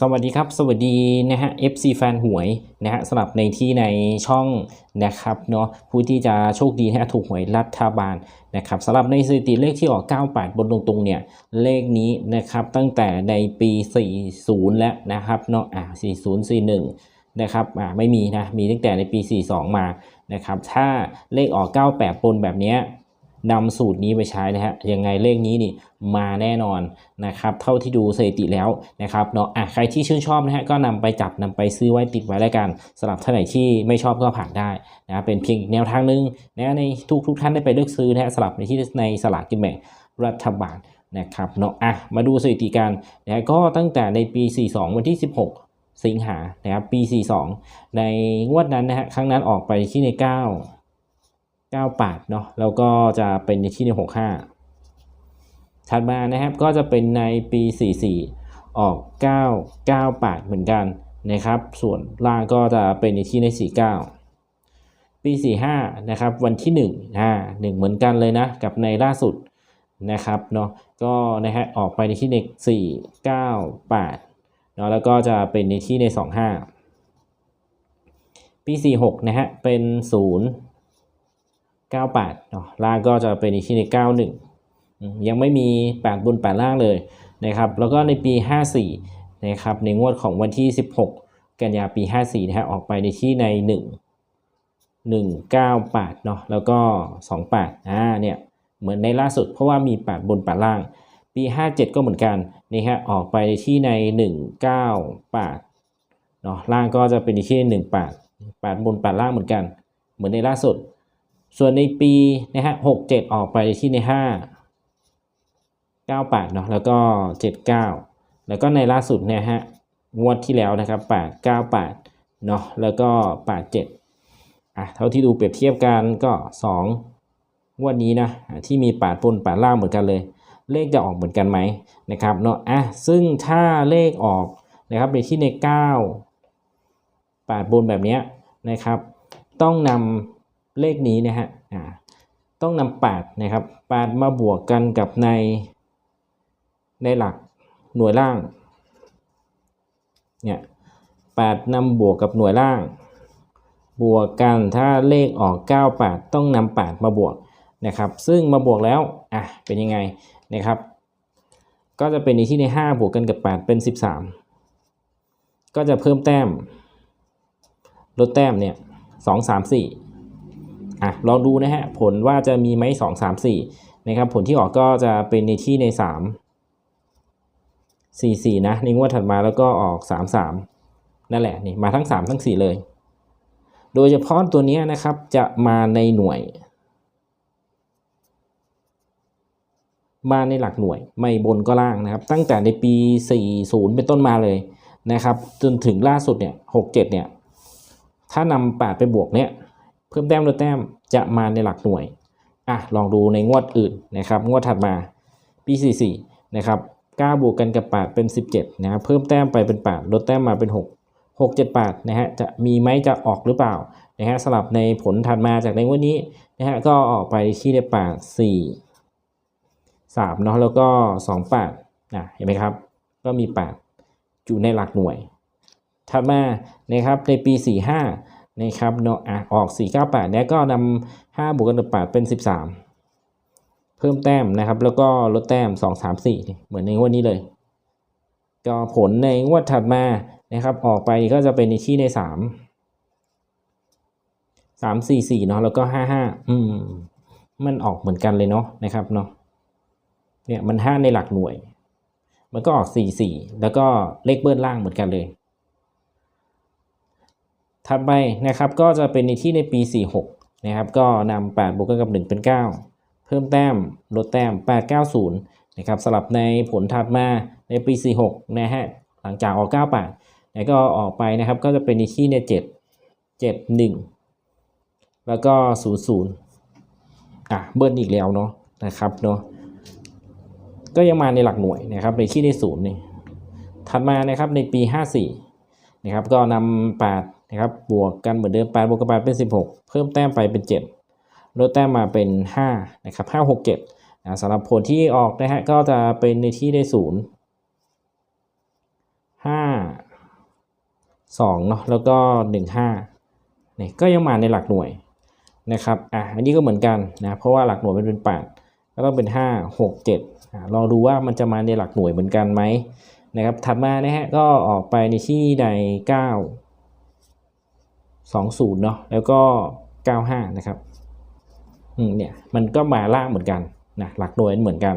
สวัสดีครับ สวัสดีนะฮะ FC แฟนหวยนะฮะสำหรับในที่ในช่องนะครับเนาะผู้ที่จะโชคดีนะฮะถูกหวยรัฐบาลนะครับสำหรับในสถิติเลขที่ออก 98 บนตรงๆเนี่ยเลขนี้นะครับตั้งแต่ในปี 40 แล้วนะครับเนาะอ่า40 41 นะครับอ่าไม่มีนะ มีตั้งแต่ในปี 42 มานะครับถ้าเลขออก 98 บนแบบเนี้ย นำสูตรนี้ไปใช้นะฮะยังไงเลขนี้นี่มาแน่นอนนะครับเท่าที่ดูสถิติแล้วนะครับเนาะอะใครที่ชื่นชอบนะฮะก็นำไปจับนำไปซื้อไว้ติดไว้แล้วกันสำหรับท่านไหนที่ไม่ชอบก็ผ่านได้นะเป็นเพียงแนวทางหนึงนะในทุกทุกท่านได้ไปเลือกซื้อนะฮะสลับในที่ในสลากกินแบ่งรัฐบาลนะครับเนาะอะมาดูสถิติกันนะฮะก็ตั้งแต่ในปี 42 วันที่ 16สิงหานะครับปี 42 ในงวดนั้นนะฮะครั้งนั้นออกไปที่ใน 9 98เนาะแล้วก็จะเป็นในที่ใน 65 ถัดมานะครับก็จะเป็นในปี 44 ออก 998 เหมือนกันนะครับ ส่วนล่างก็จะเป็นในที่ใน 49 ปี 45 นะครับ วันที่1อ่า1เหมือนกันเลยนะ กับในล่าสุดนะครับเนาะก็นะฮะออกไปในที่ใน4 9 8เนาะแล้วก็จะเป็นในที่ใน 25 ปี 46 นะฮะเป็น 0 98เนาะล่างก็จะเป็นอีกที่ใน 91 ยังไม่มี 8 บน 8 ล่างเลยนะครับแล้วก็ในปี 54นะครับในงวดของวันที่ 16 กันยาปี 54นะฮะออกไปในที่ใน 1 198เนาะแล้วก็ 28อ่าเนี่ยเหมือนในล่าสุดเพราะว่ามี 8 บน 8 ล่าง ปี 57 ก็เหมือนกันนี่ฮะออกไปในที่ใน 198เนาะล่างก็จะเป็นในที่ 18 8 บน 8 ล่างเหมือนกัน เหมือนในล่าสุด ส่วนในปีนะฮะหกเจ็ดออกไปที่ในห้าเก้าแปดเนาะแล้วก็เจ็ดเก้าแล้วก็ในล่าสุดเนี่ยฮะงวดที่แล้วนะครับแปดเก้าแปดเนาะแล้วก็แปดเจ็ดอะเท่าที่ดูเปรียบเทียบกันก็สองงวดนี้นะที่มีแปดบนแปดล่างเหมือนกันเลย เลขจะออกเหมือนกันไหมนะครับเนาะอะซึ่งถ้าเลขออกนะครับในที่ในเก้าแปดบนแบบเนี้ยนะครับ ต้องนำ เลขนี้นะฮะต้องนำ8นะครับ8มาบวกกันกับใน ในหลักหน่วยล่างเนี่ย8นำบวกกับหน่วยล่าง บวกกันถ้าเลขออก 98 ต้องนำ8มาบวกนะครับ ซึ่งมาบวกแล้วอะเป็นยังไงนะครับ ก็จะเป็นในที่ใน 5 บวกกันกับ 8 เป็น 13 ก็จะเพิ่มแต้ม ลดแต้มเนี่ยสองสามสี่ อะลองดูนะฮะผลว่าจะมีไหมสองสามสี่นะครับผลที่ออกก็จะเป็นในที่ในสามสี่สี่นะในงวดถัดมาแล้วก็ออกสามสามนั่นแหละนี่มาทั้งสามทั้งสี่เลย โดยเฉพาะตัวนี้นะครับจะมาในหน่วย มาในหลักหน่วยไม่บนก็ล่างนะครับ ตั้งแต่ในปี 40 เป็นต้นมาเลยนะครับจนถึงล่าสุดเนี่ย 67 เนี่ย ถ้านำ8ไปบวกเนี่ย เพิ่มแต้มลดแต้ม จะมาในหลักหน่วยอะลองดูในงวดอื่นนะครับ งวดถัดมาปี 44 นะครับ9บวกกันกับ 8 เป็น 17นะครับเพิ่มแต้มไปเป็น 8 ลดแต้มมาเป็น 6 6 7 8นะฮะจะมีไหมจะออกหรือเปล่านะฮะสลับในผลถัดมาจากในงวดนี้นะฮะก็ออกไปที่ได้8 4 3เนาะแล้วก็ 2 8นะเห็นไหมครับ ก็มี 8 อยู่ในหลักหน่วย ถัดมานะครับในปี 45 นะครับเนาะอะออก 498เนี่ยก็นำ5บวกกันกับ8เป็น 13 เพิ่มแต้มนะครับ แล้วก็ลดแต้ม 2 3 4 เหมือนในงวดนี้เลย ก็ผลในงวดถัดมานะครับ ออกไปก็จะเป็นในที่ใน 3 3 4 4เนาะแล้วก็ 5 5 อืม มันออกเหมือนกันเลยเนาะนะครับเนาะเนี่ยมัน 5 ในหลักหน่วย มันก็ออก 4 4 แล้วก็เลขเบิ้ลล่างเหมือนกันเลย ถัดไปนะครับก็จะเป็นในที่ในปี 46 นะครับ ก็นำ8บวกกันกับ 1 เป็น 9 เพิ่มแต้มลดแต้ม 890 นะครับสลับในผลถัดมาในปี 46 นะฮะ หลังจากออก 98แล้วก็ออกไปนะครับก็จะเป็นในที่ใน 7 7 1 แล้วก็ 00 อะเบิ้ลอีกแล้วเนาะนะครับเนาะก็ยังมาในหลักหน่วยนะครับในที่ในศูนย์นี่ถัดมานะครับในปี 54 นะครับก็นำ8 นะครับบวกกันเหมือนเดิม8บวกกับ8เป็น 16 เพิ่มแต้มไปเป็น 7 ลดแต้มมาเป็น 5 นะครับ 5 6 7นะสำหรับผลที่ออกนะฮะก็จะเป็นในที่ได้0ห้าสองเนาะแล้วก็หนึ่งห้าเนี่ยก็ยังมาในหลักหน่วยนะครับอะอันนี้ก็เหมือนกันนะเพราะว่าหลักหน่วยมันเป็นแปดก็ต้องเป็นห้าหกเจ็ดอะลองดูว่ามันจะมาในหลักหน่วยเหมือนกันไหมนะครับถัดมานะฮะก็ออกไปในที่ใดเก้าสองศูนย์เนาะแล้วก็เก้าห้านะครับอืมเนี่ยมันก็มาล่างเหมือนกันนะหลักหน่วยเหมือนกัน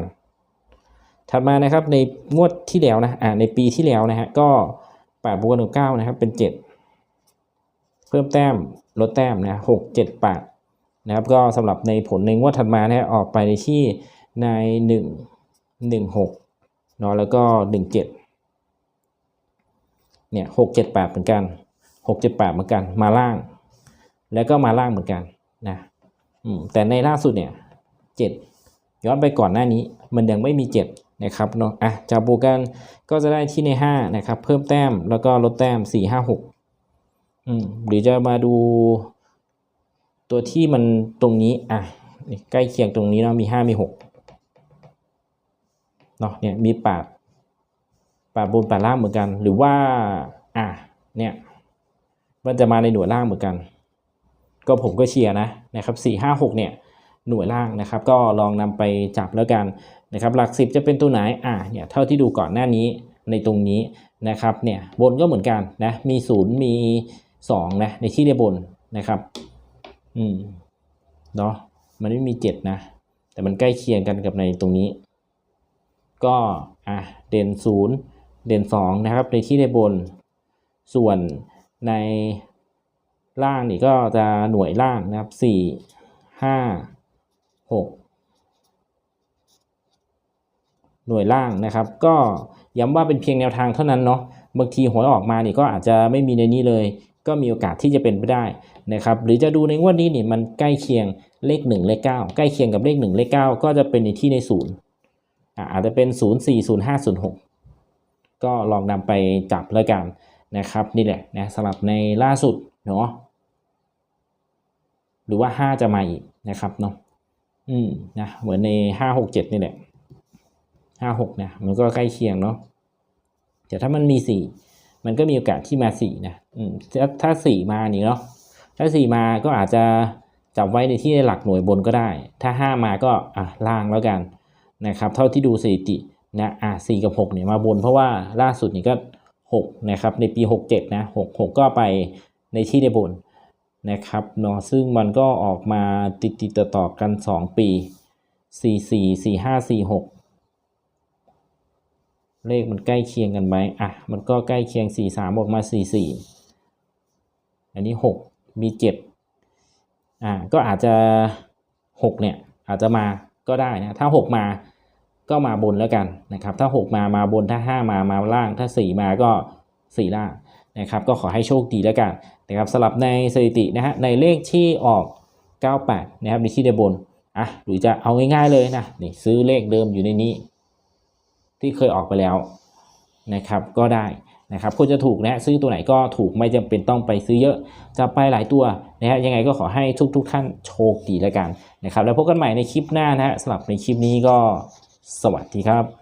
ถัดมานะครับในงวดที่แล้วนะอ่าในปีที่แล้วนะฮะก็แปดบวกกับเก้านะครับเป็นเจ็ดเพิ่มแต้มลดแต้มนะหกเจ็ดแปดนะครับก็สำหรับในผลในงวดถัดมานะฮะออกไปในที่ในหนึ่งหนึ่งหกเนาะแล้วก็หนึ่งเจ็ดเนี่ยหกเจ็ดแปดเหมือนกัน หกเจ็ดแปดเหมือนกันมาล่าง แล้วก็มาล่างเหมือนกันนะแต่ในล่าสุดเนี่ยเจ็ดย้อนไปก่อนหน้านี้มันยังไม่มี7นะครับเนาะอะจับบูกันก็จะได้ที่ใน5นะครับ เพิ่มแต้มแล้วก็ลดแต้ม4 5 6อืมหรือจะมาดู ตัวที่มันตรงนี้อะใกล้เคียงตรงนี้เนาะมี5มี6เนาะเนี่ยมี8 8บน8ล่างเหมือนกัน หรือว่าอะเนี่ย มันจะมาในหน่วยล่างเหมือนกัน ก็ผมก็เชียร์นะนะครับ4 5 6เนี่ยหน่วยล่างนะครับ ก็ลองนำไปจับแล้วกันนะครับ หลักสิบจะเป็นตัวไหนอ่าเนี่ยเท่าที่ดูก่อนหน้านี้ในตรงนี้นะครับเนี่ยบนก็เหมือนกันนะมีศูนย์มีสองนะในที่เรียบนนะครับ อืมเนาะมันไม่มีเจ็ดนะ แต่มันใกล้เคียงกันกับในตรงนี้ ก็อะเด่นศูนย์เด่นสองนะครับในที่เรียบน ส่วน ในล่างนี่ก็จะหน่วยล่างนะครับสี่ห้าหกหน่วยล่างนะครับ ก็ย้ำว่าเป็นเพียงแนวทางเท่านั้นเนาะบางทีหวยออกมานี่ก็อาจจะไม่มีในนี้เลย ก็มีโอกาสที่จะเป็นไปได้นะครับ หรือจะดูในงวดนี้นี่มันใกล้เคียงเลข 1 เลข 9 ใกล้เคียงกับเลข 1 เลข 9 ก็จะเป็นในที่ในศูนย์อะอาจจะเป็น 0 4 0 5 0 6 ก็ลองนำไปจับแล้วกัน นะครับนี่แหละนะสำหรับในล่าสุดเนาะหรือว่า 5 จะมาอีกนะครับเนาะอืมนะเหมือนในห้าหกเจ็ดนี่แหละห้าหกนะมันก็ใกล้เคียงเนาะแต่ถ้ามันมีสี่มันก็มีโอกาสที่มาสี่นะอืมถ้าถ้าสี่มานี่เนาะถ้าสี่มาก็อาจจะจับไว้ในที่หลักหน่วยบนก็ได้ ถ้าห้ามาก็อะล่างแล้วกันนะครับ เท่าที่ดูสถิตินะอะสี่กับหกเนี่ยมาบนเพราะว่าล่าสุดนี่ก็ หกนะครับในปีหกเจ็ดนะหกหกก็ไปในที่ได้บนนะครับเนาะซึ่งมันก็ออกมาติดติดต่อต่อกัน 2 ปี 4 4 4 5 4 6 เลขมันใกล้เคียงกันไหมอะมันก็ใกล้เคียง 4 3 ออกมา 4 4 อันนี้ 6 มี 7 อ่าก็อาจจะ 6 เนี่ย อาจจะมาก็ได้นะ ถ้า 6 มา ก็มาบนแล้วกันนะครับ ถ้า 6 มามาบนถ้า 5 มามาล่าง ถ้า 4 มาก็4ล่างนะครับก็ขอให้โชคดีแล้วกันนะครับสลับในสถิตินะฮะในเลขที่ออก 98 นะครับในที่เดบนอะหรือจะเอาง่ายๆเลยนะนี่ซื้อเลขเดิมอยู่ในนี้ ที่เคยออกไปแล้วนะครับก็ได้นะครับควรจะถูกนะซื้อตัวไหนก็ถูกไม่จำเป็นต้องไปซื้อเยอะ จะไปหลายตัวนะฮะยังไงก็ขอให้ทุกๆทท่านโชคดีแล้วกันนะครับแล้วพบกันใหม่ในคลิปหน้านะฮะสำหรับในคลิปนี้ก็ สวัสดีครับ